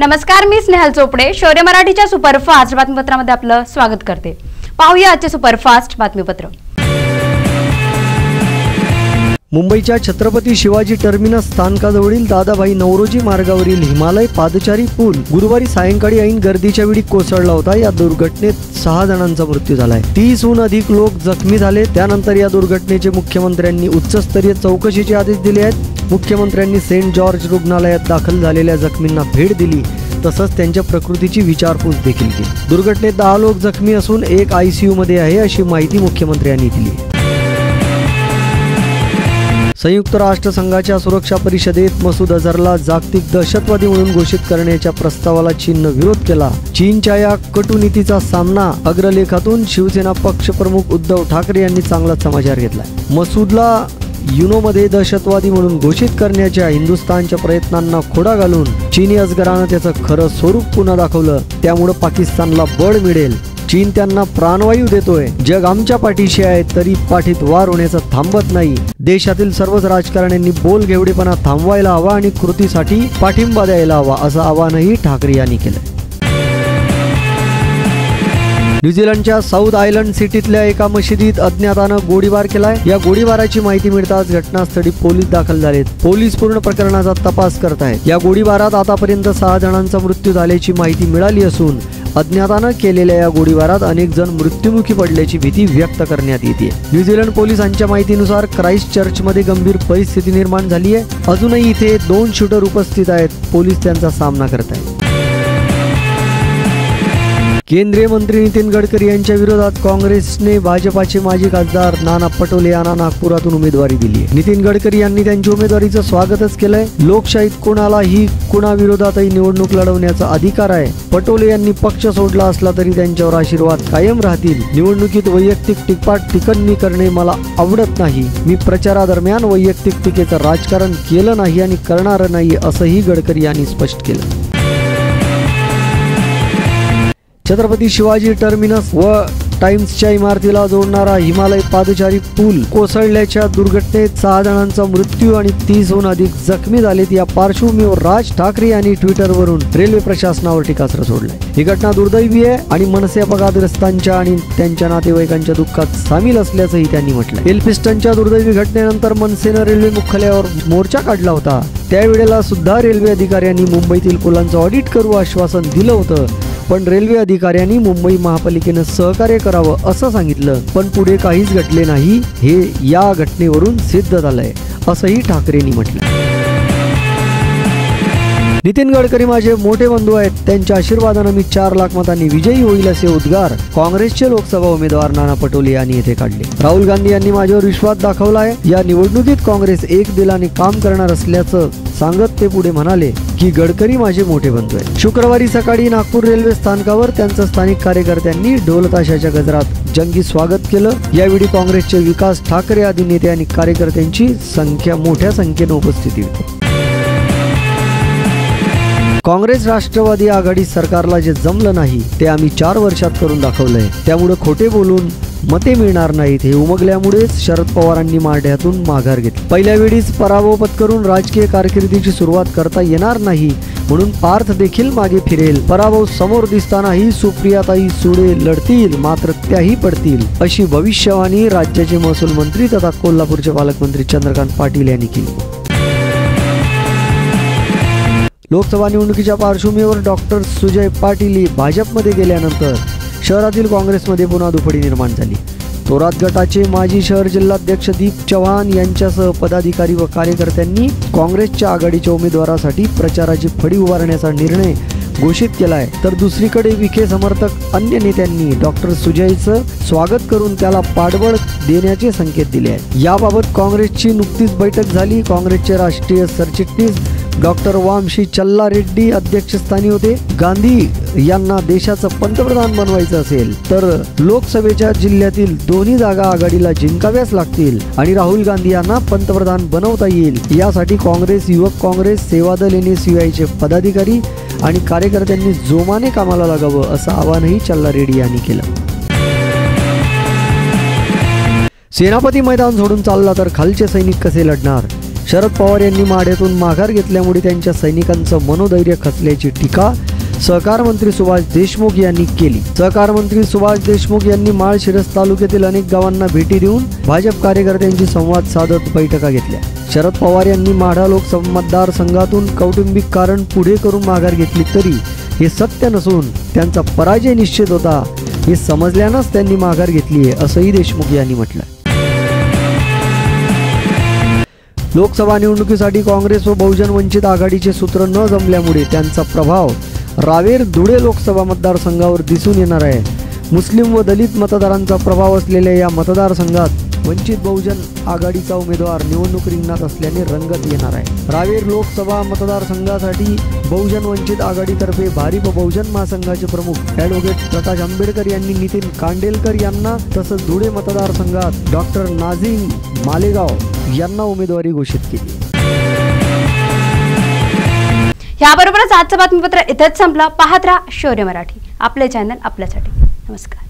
नमस्कार मी स्नेहल चोपडे. शौर्य मराठीच्या सुपरफास्ट बातमीपत्रामध्ये आपलं स्वागत करते. पाहूया आजचे सुपरफास्ट बातमीपत्र. मुंबईच्या छत्रपती शिवाजी टर्मिनस स्थानकाजवळील दादाभाई नवरोजी मार्गावरील हिमालय पादचारी पूल गुरुवारी सायंकाळी ऐन गर्दीच्या वेळी कोसळला होता. या दुर्घटनेत सहा जणांचा मृत्यू झालाय. तीसहून अधिक लोक जखमी झाले. त्यानंतर या दुर्घटनेचे मुख्यमंत्र्यांनी उच्चस्तरीय चौकशीचे आदेश दिले आहेत. मुख्यमंत्र्यांनी सेंट जॉर्ज रुग्णालयात दाखल झालेल्या जखमींना भेट दिली तसंच त्यांच्या प्रकृतीची विचारपूस देखील केली. दुर्घटनेत दहा लोक जखमी असून एक आयसीयू मध्ये आहे अशी माहिती मुख्यमंत्र्यांनी दिली. संयुक्त राष्ट्रसंघाच्या सुरक्षा परिषदेत मसूद अझहरला जागतिक दहशतवादी म्हणून घोषित करण्याच्या प्रस्तावाला चीननं विरोध केला. चीनच्या या कटुनीतीचा सामना अग्रलेखातून शिवसेना पक्षप्रमुख उद्धव ठाकरे यांनी चांगलाच समाचार घेतला मसूदला युनोमध्ये दहशतवादी म्हणून घोषित करण्याच्या हिंदुस्थानच्या प्रयत्नांना खोडा घालून चीनी अजगरानं त्याचं खरं स्वरूप पुन्हा दाखवलं. त्यामुळं पाकिस्तानला बळ मिळेल. चीन त्यांना प्राणवायू देतोय. जग आमच्या पाठीशी आहे तरी पाठीत वार होण्याचं थांबत नाही. देशातील सर्वच राजकारण्यांनी बोल घेवडेपणा थांबवायला हवा आणि कृतीसाठी पाठिंबा द्यायला हवा असं आवाहनही ठाकरे यांनी केलं न्यूझीलंडच्या साऊथ आयलंड सिटीतल्या एका मशिदीत अज्ञातानं गोळीबार केलाय. या गोळीबाराची माहिती मिळताच घटनास्थळी पोलीस दाखल झालेत. पोलीस पूर्ण प्रकरणाचा तपास करत आहेत या गोळीबारात आतापर्यंत सहा जणांचा मृत्यू झाल्याची माहिती मिळाली असून अज्ञातानं केलेल्या या गोळीबारात अनेक जण मृत्युमुखी पडल्याची भीती व्यक्त करण्यात येते. न्यूझीलंड पोलिसांच्या माहितीनुसार क्राईस्ट चर्चमध्ये गंभीर परिस्थिती निर्माण झाली आहे अजूनही इथे दोन शूटर उपस्थित आहेत. पोलीस त्यांचा सामना करत आहेत केंद्रीय मंत्री नितीन गडकरी यांच्या विरोधात काँग्रेसने भाजपाचे माजी खासदार नाना पटोले यांना नागपुरातून उमेदवारी दिली नितीन गडकरी यांनी त्यांच्या उमेदवारीचं स्वागतच केलंय. लोकशाहीत कोणालाही कुणाविरोधातही निवडणूक लढवण्याचा अधिकार आहे. पटोले यांनी पक्ष सोडला असला तरी त्यांच्यावर आशीर्वाद कायम राहतील. निवडणुकीत वैयक्तिक टिकपाट टिकणणी करणे मला आवडत नाही. मी प्रचारादरम्यान वैयक्तिक टीकेचं राजकारण केलं नाही आणि करणार नाही असंही गडकरी यांनी स्पष्ट केलं. छत्रपती शिवाजी टर्मिनस व टाइम्सच्या इमारतीला जोडणारा हिमालय पादचारी पूल कोसळल्याच्या दुर्घटनेत सहा जणांचा मृत्यू आणि तीसहून अधिक जखमी झालेत या पार्श्वभूमीवर राज ठाकरे यांनी ट्विटरवरून रेल्वे प्रशासनावर टीकास्त्र सोडलंय. ही घटना दुर्दैवी आहे आणि मनसे अपघातग्रस्तांच्या आणि त्यांच्या नातेवाईकांच्या दुःखात सामील असल्याचंही त्यांनी म्हटलं एल्फिस्टनच्या दुर्दैवी घटनेनंतर मनसेनं रेल्वे मुख्यालयावर मोर्चा काढला होता. त्यावेळेला सुद्धा रेल्वे अधिकाऱ्यांनी मुंबईतील पुलांचं ऑडिट करू आश्वासन दिलं होतं. पण रेल्वे अधिकाऱ्यांनी मुंबई महापालिकेनं सहकार्य करावं असं सांगितलं. पण पुढे काहीच घडले नाही हे या घटनेवरून सिद्ध झालंय असंही ठाकरेंनी म्हटलं. नितीन गडकरी माझे मोठे बंधू आहेत. त्यांच्या आशीर्वादानं मी चार लाख मतांनी विजयी होईल असे उद्गार काँग्रेसचे लोकसभा उमेदवार नाना पटोले यांनी येथे काढले. राहुल गांधी यांनी माझ्यावर विश्वास दाखवला आहे या निवडणुकीत काँग्रेस एक दिलाने काम करणार असल्याचं सांगत ते पुढे म्हणाले की गडकरी माझे मोठे बंधू आहेत. शुक्रवारी सकाळी नागपूर रेल्वे स्थानकावर त्यांचं स्थानिक कार्यकर्त्यांनी ढोलताशाच्या गजरात जंगी स्वागत केलं. यावेळी काँग्रेसचे विकास ठाकरे आदी नेते आणि कार्यकर्त्यांची संख्या मोठ्या संख्येनं उपस्थिती होती. काँग्रेस राष्ट्रवादी आघाडी सरकारला जे जमलं नाही ते आम्ही चार वर्षात करून दाखवलंय. त्यामुळे खोटे बोलून मते मिळणार नाहीत हे उमगल्यामुळेच शरद पवारांनी माढ्यातून माघार घेतली. पहिल्या वेळीच पराभव पत्करून राजकीय कारकिर्दीची सुरुवात करता येणार नाही म्हणून पार्थ देखील मागे फिरेल. पराभव समोर दिसतानाही सुप्रियाताई सुडे लढतील मात्र त्याही पडतील अशी भविष्यवाणी राज्याचे महसूल मंत्री तथा कोल्हापूरचे पालकमंत्री चंद्रकांत पाटील यांनी केली. लोकसभा निवडणुकीच्या पार्श्वभूमीवर डॉक्टर सुजय पाटील भाजपमध्ये गेल्यानंतर शहरातील काँग्रेसमध्ये पुन्हा दुफडी निर्माण झाली. थोरात गटाचे माजी शहर जिल्हाध्यक्ष दीप चव्हाण यांच्यासह पदाधिकारी व कार्यकर्त्यांनी काँग्रेसच्या आघाडीच्या उमेदवारासाठी प्रचाराची फडी उभारण्याचा निर्णय घोषित केला आहे तर दुसरीकडे विखे समर्थक अन्य नेत्यांनी डॉक्टर सुजयचं स्वागत करून त्याला पाठबळ देण्याचे संकेत दिले आहेत. याबाबत काँग्रेसची नुकतीच बैठक झाली. काँग्रेसचे राष्ट्रीय सरचिटणीस डॉक्टर वामशी चल्ला रेड्डी अध्यक्षस्थानी होते. गांधी यांना देशाचं पंतप्रधान बनवायचं असेल तर लोकसभेच्या जिल्ह्यातील दोन्ही जागा आघाडीला जिंकाव्याच लागतील आणि राहुल गांधी यांना पंतप्रधान बनवता येईल. यासाठी काँग्रेस युवक काँग्रेस सेवादल एन एस चे पदाधिकारी आणि कार्यकर्त्यांनी जोमाने कामाला लागावं असं आवाहनही चल्ला रेड्डी यांनी केलं. सेनापती मैदान सोडून चालला तर खालचे सैनिक कसे लढणार? शरद पवार यांनी माढ्यातून माघार घेतल्यामुळे त्यांच्या सैनिकांचं मनोधैर्य खचल्याची टीका सहकार मंत्री सुभाष देशमुख यांनी केली. सहकार मंत्री सुभाष देशमुख यांनी माळशिरस तालुक्यातील अनेक गावांना भेटी देऊन भाजप कार्यकर्त्यांशी संवाद साधत बैठका घेतल्या. शरद पवार यांनी माढा लोकसभा मतदारसंघातून कौटुंबिक कारण पुढे करून माघार घेतली तरी हे सत्य नसून त्यांचा पराजय निश्चित होता हे समजल्यानंच त्यांनी माघार घेतली आहे असंही देशमुख यांनी म्हटलं. लोकसभा निवडणुकीसाठी काँग्रेस व बहुजन वंचित आघाडीचे सूत्र न जमल्यामुळे त्यांचा प्रभाव रावेर धुळे लोकसभा मतदारसंघावर दिसून येणार आहे. मुस्लिम व दलित मतदारांचा प्रभाव असलेल्या या मतदारसंघात वंचित बहुजन आघाडीचा उमेदवार निवडणूक रिंगणात असल्याने रंगत येणार आहे. रावेर लोकसभा मतदारसंघासाठी बहुजन वंचित आघाडीतर्फे भारिप बहुजन महासंघाचे प्रमुख ॲडव्होकेट प्रकाश आंबेडकर यांनी नितीन कांडेलकर यांना तसंच धुळे मतदारसंघात डॉक्टर नाझीम मालेगाव यांना उमेदवारी घोषित केली. याबरोबरच आजचं बातमीपत्र इथंच संपलं. पाहत राहा शौर्य मराठी. आपले चॅनल आपल्यासाठी. नमस्कार.